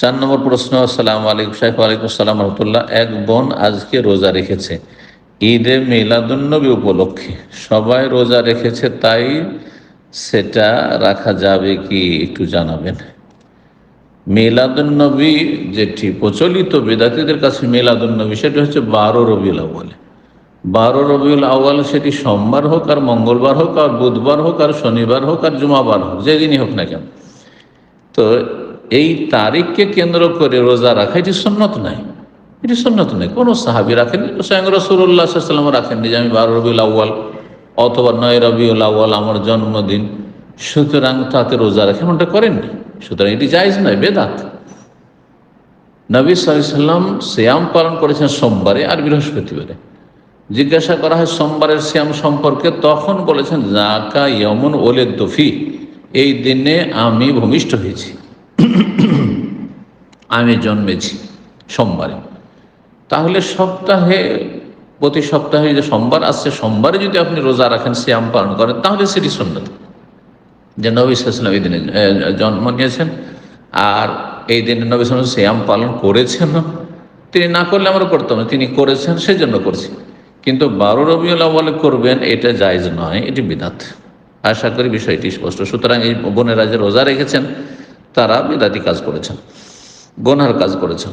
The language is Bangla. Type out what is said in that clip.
চার নম্বর প্রশ্ন, আসসালাম আলাইকুম, সাহেব আলাইকুম সালাম রহমতুল্লাহ। এক বোন আজকে রোজা রেখেছে। ঈদে মিলাদুন্নবী উপলক্ষে। সবাই রোজা রেখেছে, তাই সেটা রাখা যাবে কি একটু জানাবেন? মিলাদুন্নবী যেটি প্রচলিত বেদাতিদের কাছে মিলাদুন্নবী, সেটা হচ্ছে বারো রবিউল আউ্বালে বারো রবিউল আউ্বাল সেটি সোমবার হোক আর মঙ্গলবার হোক আর বুধবার হোক আর শনিবার হোক আর জুমাবার হোক, যেদিনই হোক না কেন। তো এই তারিখকে কেন্দ্র করে রোজা রাখা, এটি সন্ন্যত নাই এটি সন্ন্যত নেই কোনো সাহাবি রাখেননি স্বয়ং রসুল্লাহ সাল্লাম রাখেননি যে আমি বারো রবিউল আউ্বাল অথবা নয় রবিউল আউ্বাল আমার জন্মদিন, সুতরাং তাতে রোজা রাখেন ওটা করেননি। সুতরাং এটি জায়জ নয়, বেদাত। নবী সাল্লাম শ্যাম পালন করেছেন সোমবারে আর বৃহস্পতিবারে। জিজ্ঞাসা করা হয়, সোমবারের শ্যাম সম্পর্কে তখন বলেছেন জাকা ইয়মন ওলে দফি এই দিনে আমি ভূমিষ্ঠ হয়েছি। আমি জন্মেছি সোমবারে। তাহলে সপ্তাহে, প্রতি সপ্তাহে যে সোমবার আসছে সোমবারে যদি আপনি রোজা রাখেন শ্যাম পালন করেন, তাহলে সেটি সন্ন্যত যে নবী সাল্লাম এই দিনে জন্ম নিয়েছেন, আর এই দিনে নবী সাল্লাম শ্যাম পালন করেছেন। তিনি না করলে আমরা করতাম তিনি করেছেন সেই জন্য করছি। কিন্তু বারো রবিউল্লাহ বলে করবেন, এটা জায়জ নয়, এটি বিদাত। আশা করি বিষয়টি স্পষ্ট। সুতরাং এই বোনেরা যে রোজা রেখেছেন, তারা বিদাতি কাজ করেছেন। গোনার কাজ করেছেন